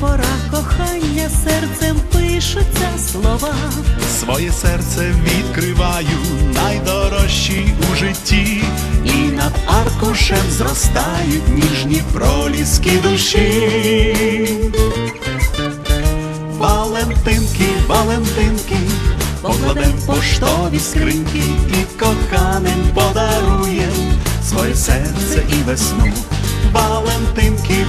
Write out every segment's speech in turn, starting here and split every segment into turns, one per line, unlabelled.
пора кохання, серцем пишуться слова.
Своє серце відкриваю, найдорожчі у житті, і над аркушем зростають ніжні проліски душі. Валентинки, Валентинки, покладем поштові скриньки і коханим подаруєм своє серце і весну. Валентинки,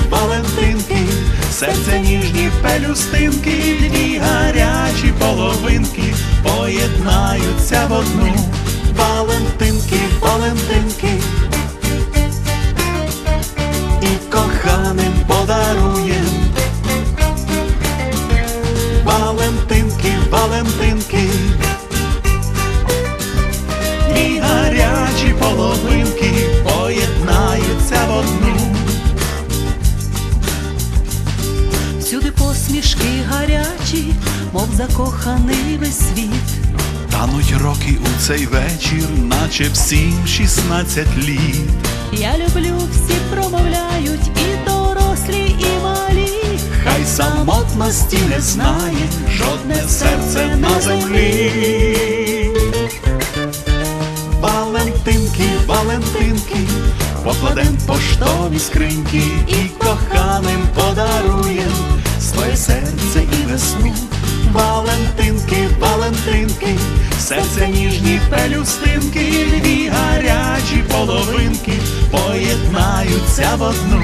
пелюстинки, дві гарячі половинки поєднаються в одну. Валентинки, Валентинки,
посмішки гарячі, мов закоханий весь світ.
Тануть роки у цей вечір, наче всім шістнадцять літ.
Я люблю, всі промовляють, і дорослі, і малі.
Хай самотності не знає жодне серце на землі. Валентинки, Валентинки, покладем поштові скриньки і коханим подаруєм своє серце і весну. Валентинки, Валентинки, серце ніжні пелюстинки, дві гарячі половинки поєднаються в одну.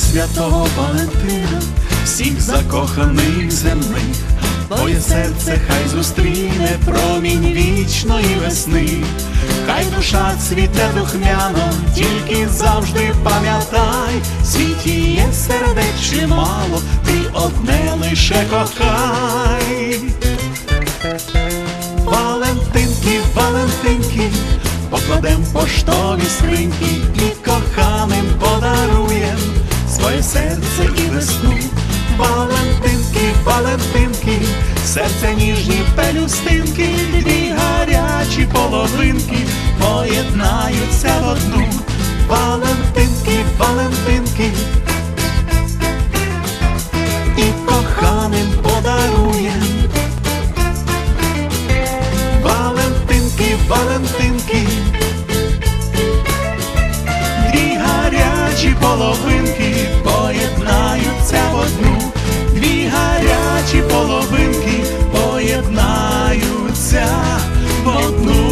Святого Валентина, всіх закоханих земних, Твоє серце хай зустріне промінь вічної весни, хай душа цвіте духмяно, тільки завжди пам'ятай, світі є сердеч чимало, ти одне лише кохай. Валентинки, Валентинки, покладем поштові скриньки і коханим подаруєм серце і весну, Валентинки, Валентинки, серце ніжні пелюстинки, дві гарячі половинки поєднаються в одну, Валентинки, Валентинки, і коханим подаруєм. Валентинки, Валентинки. Чи половина серця одну.